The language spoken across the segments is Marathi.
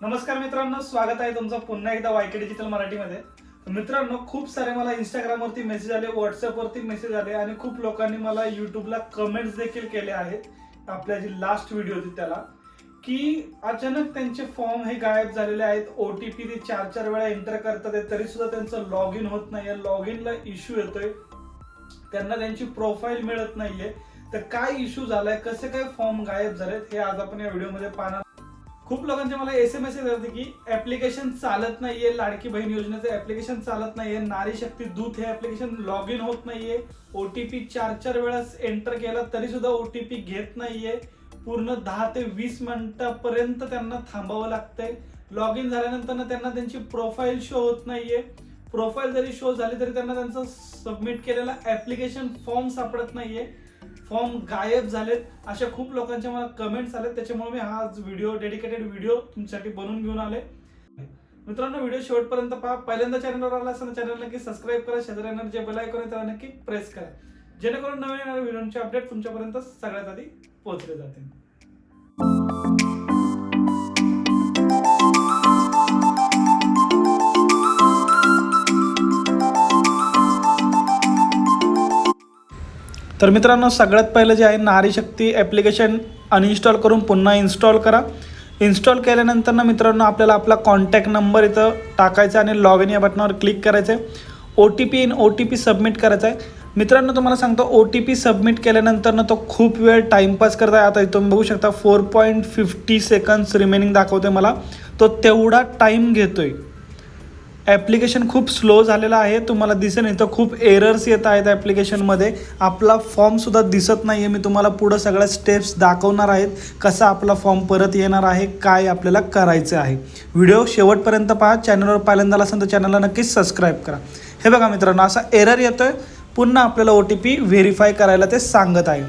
नमस्कार मित्रांनो स्वागत आहे तुमचं पुन्हा एकदा वायके डिजिटल मराठीमध्ये. मित्रांनो खूप सारे मला इंस्टाग्रामवरती मेसेज आले व्हॉट्सअपवरती मेसेज आले आणि खूप लोकांनी मला युट्यूबला कमेंट्स देखील केले आहेत आपल्या जी लास्ट व्हिडिओ होती त्याला की अचानक त्यांचे फॉर्म हे गायब झालेले आहेत ओ टी पी ते चार चार वेळा एंटर करतात आहे, तरी सुद्धा त्यांचं लॉग इन होत नाहीये लॉग इनला इश्यू येतोय. त्यांना त्यांची प्रोफाईल मिळत नाहीये. तर काय इश्यू झालाय कसे काय फॉर्म गायब झालेत हे आज आपण या व्हिडिओमध्ये पाहणार खूप लोकांचे मला एस एम एस येत होते की ऍप्लिकेशन चालत नाहीये लाडकी बहीण योजनेचं ऍप्लिकेशन चालत नाहीये नारी शक्ती दूत हे ऍप्लिकेशन लॉग इन होत नाहीये ओटीपी चार चार वेळेस एंटर केला तरी सुद्धा ओटीपी घेत नाहीये. पूर्ण दहा ते वीस मिनिटापर्यंत त्यांना थांबावं लागतंय. लॉग इन झाल्यानंतर त्यांना त्यांची प्रोफाईल शो होत नाहीये. प्रोफाईल जरी शो झाली तरी त्यांना त्यांचं सबमिट केलेला ऍप्लिकेशन फॉर्म सापडत नाहीये. फॉर्म गायब झालेत. अशा खूप लोकांच्या मला कमेंट्स आलेत. त्याच्यामुळे मी हा व्हिडिओ डेडिकेटेड व्हिडिओ तुमच्यासाठी बनवून घेऊन आले मित्रांनो व्हिडिओ शेवटपर्यंत पहा. पहिल्यांदा चॅनलवर आला असताना चॅनल नक्की सबस्क्राईब करा. शेजाऱ्यांना जे बेल आयकॉन आहे त्याला नक्की प्रेस करा. जेणेकरून नवीन येणाऱ्या व्हिडिओचे अपडेट तुमच्यापर्यंत सगळ्यात आधी पोहोचले जातील. तर मित्रांनो सगळ्यात पहिलं जे आहे नारी शक्ती ॲप्लिकेशन अनइन्स्टॉल करून पुन्हा इन्स्टॉल करा. इन्स्टॉल केल्यानंतर ना मित्रांनो आपल्याला आपला कॉन्टॅक्ट नंबर इथं टाकायचा आणि लॉग इन या बटनावर क्लिक करायचं आहे. O T P in O T P submit करायचा आहे. मित्रांनो तुम्हाला सांगतो ओ टी पी सबमिट केल्यानंतर ना तो खूप वेळ टाईमपास करत आहे आता तुम्ही बघू शकता four point fifty seconds remaining दाखवते मला. तो तेवढा टाईम घेतो आहे ॲप्लिकेशन खूप स्लो झालेलं आहे. तुम्हाला दिसेल इथं खूप एरर्स येत आहेत ॲप्लिकेशनमध्ये आपला फॉर्मसुद्धा दिसत नाही आहे मी तुम्हाला पुढं सगळ्या स्टेप्स दाखवणार आहेत. कसा आपला फॉर्म परत येणार आहे काय आपल्याला करायचं आहे. व्हिडिओ शेवटपर्यंत पहा. चॅनलवर पहिल्यांदा असेल तर चॅनलला नक्कीच सबस्क्राईब करा. हे बघा मित्रांनो असा एरर येतो आहे पुन्हा आपल्याला ओ टी पी व्हेरीफाय करायला ते सांगत आहे.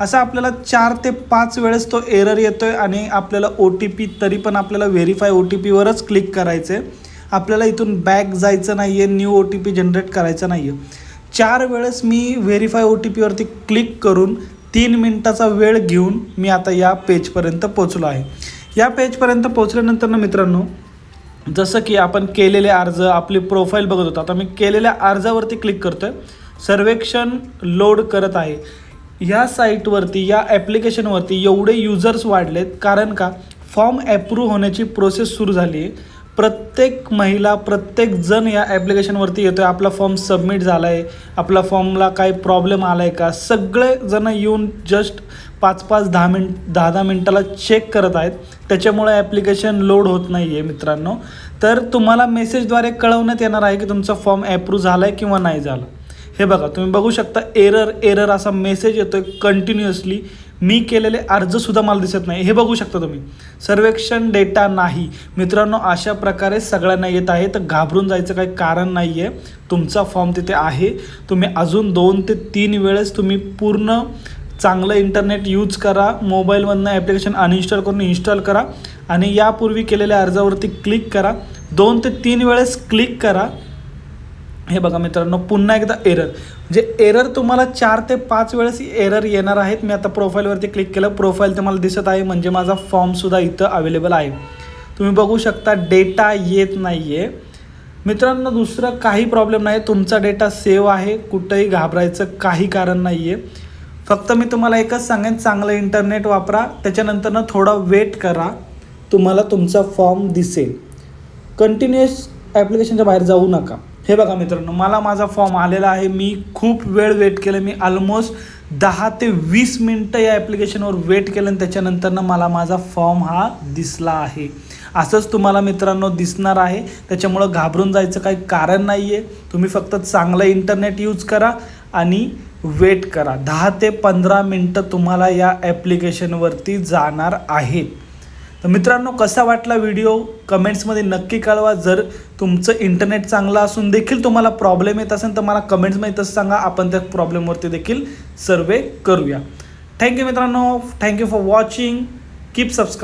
असं आपल्याला चार ते पाच वेळेस तो एरर येतो आहे आणि आपल्याला ओ टी पी तरी पण आपल्याला व्हेरीफाय ओ टी पीवरच क्लिक करायचं आहे आपल्याला इथून बॅक जायचं नाही आहे new O T P generate करायचं नाही आहे चार वेळेस मी व्हेरीफाय ओ टी पीवरती क्लिक करून तीन मिनटाचा वेळ घेऊन मी आता या पेजपर्यंत पोचलो आहे. या पेजपर्यंत पोचल्यानंतर ना मित्रांनो जसं की आपण केलेले अर्ज आपली प्रोफाईल बघत होतो. आता मी केलेल्या अर्जावरती क्लिक करतो आहे सर्वेक्षण लोड करत आहे. ह्या साईटवरती या ॲप्लिकेशनवरती एवढे युजर्स वाढलेत. कारण का? फॉर्म ॲप्रूव्ह होण्याची प्रोसेस सुरू झाली आहे प्रत्येक महिला प्रत्येक जण या ॲप्लिकेशनवरती येतो आहे आपला फॉर्म सबमिट झाला आहे आपला फॉर्मला काही प्रॉब्लेम आला आहे का सगळेजणं येऊन जस्ट पाच पाच दहा मिनट दहा दहा मिनटाला चेक करत आहेत. त्याच्यामुळे ॲप्लिकेशन लोड होत नाही आहे मित्रांनो. तर तुम्हाला मेसेजद्वारे कळवण्यात येणार आहे की तुमचा फॉर्म ॲप्रूव्ह झाला आहे किंवा नाही झाला. हे बघा तुम्ही बघू शकता एरर एरर असा मेसेज येतो आहे कंटिन्युअसली मी केलेले अर्जसुद्धा मला दिसत नाही. हे बघू शकता तुम्ही. सर्वेक्षण डेटा नाही. मित्रांनो अशा प्रकारे सगळ्यांना येत आहे. तर घाबरून जायचं काही कारण नाही आहे तुमचा फॉर्म तिथे आहे. तुम्ही अजून दोन ते तीन वेळेस तुम्ही पूर्ण चांगलं इंटरनेट यूज करा. मोबाईलमधनं ॲप्लिकेशन अनइन्स्टॉल करून इन्स्टॉल करा. आणि यापूर्वी केलेल्या अर्जावरती क्लिक करा. दोन ते तीन वेळेस क्लिक करा. हे बघा मित्रांनो पुन्हा एकदा एरर म्हणजे एरर तुम्हाला चार ते पाच वेळेस एरर येणार आहेत मी आता प्रोफाईलवरती क्लिक केलं प्रोफाईल तुम्हाला दिसत आहे म्हणजे माझा फॉर्मसुद्धा इथं अवेलेबल आहे. तुम्ही बघू शकता डेटा येत नाही आहे मित्रांनो दुसरं काही प्रॉब्लेम नाही तुमचा डेटा सेव्ह आहे कुठंही घाबरायचं काही कारण नाही आहे फक्त मी तुम्हाला एकच सांगेन चांगलं इंटरनेट वापरा त्याच्यानंतरनं थोडा वेट करा तुम्हाला तुमचा फॉर्म दिसेल. कंटिन्युअस ॲप्लिकेशनच्या बाहेर जाऊ नका. हे बघा मित्रांनो मला माझा फॉर्म आलेला आहे. मी खूप वेळ वेट केलं. मी ऑलमोस्ट दहा ते वीस मिनटं या ॲप्लिकेशनवर वेट केलं आणि त्याच्यानंतरनं मला माझा फॉर्म हा दिसला आहे. असंच तुम्हाला मित्रांनो दिसणार आहे. त्याच्यामुळं घाबरून जायचं काही कारण नाही आहे तुम्ही फक्त चांगलं इंटरनेट यूज करा आणि वेट करा. दहा ते पंधरा मिनटं तुम्हाला या ॲप्लिकेशनवरती जाणार आहेत. तर मित्रांनो कसा वाटला व्हिडिओ? कमेंट्समध्ये नक्की कळवा. जर तुमचं इंटरनेट चांगलं असून देखील तुम्हाला प्रॉब्लेम येत असेल तर मला कमेंट्समध्ये तसं सांगा. आपण त्या प्रॉब्लेमवरती देखील सर्वे करूया. थँक्यू मित्रांनो. Thank you for watching keep subscribe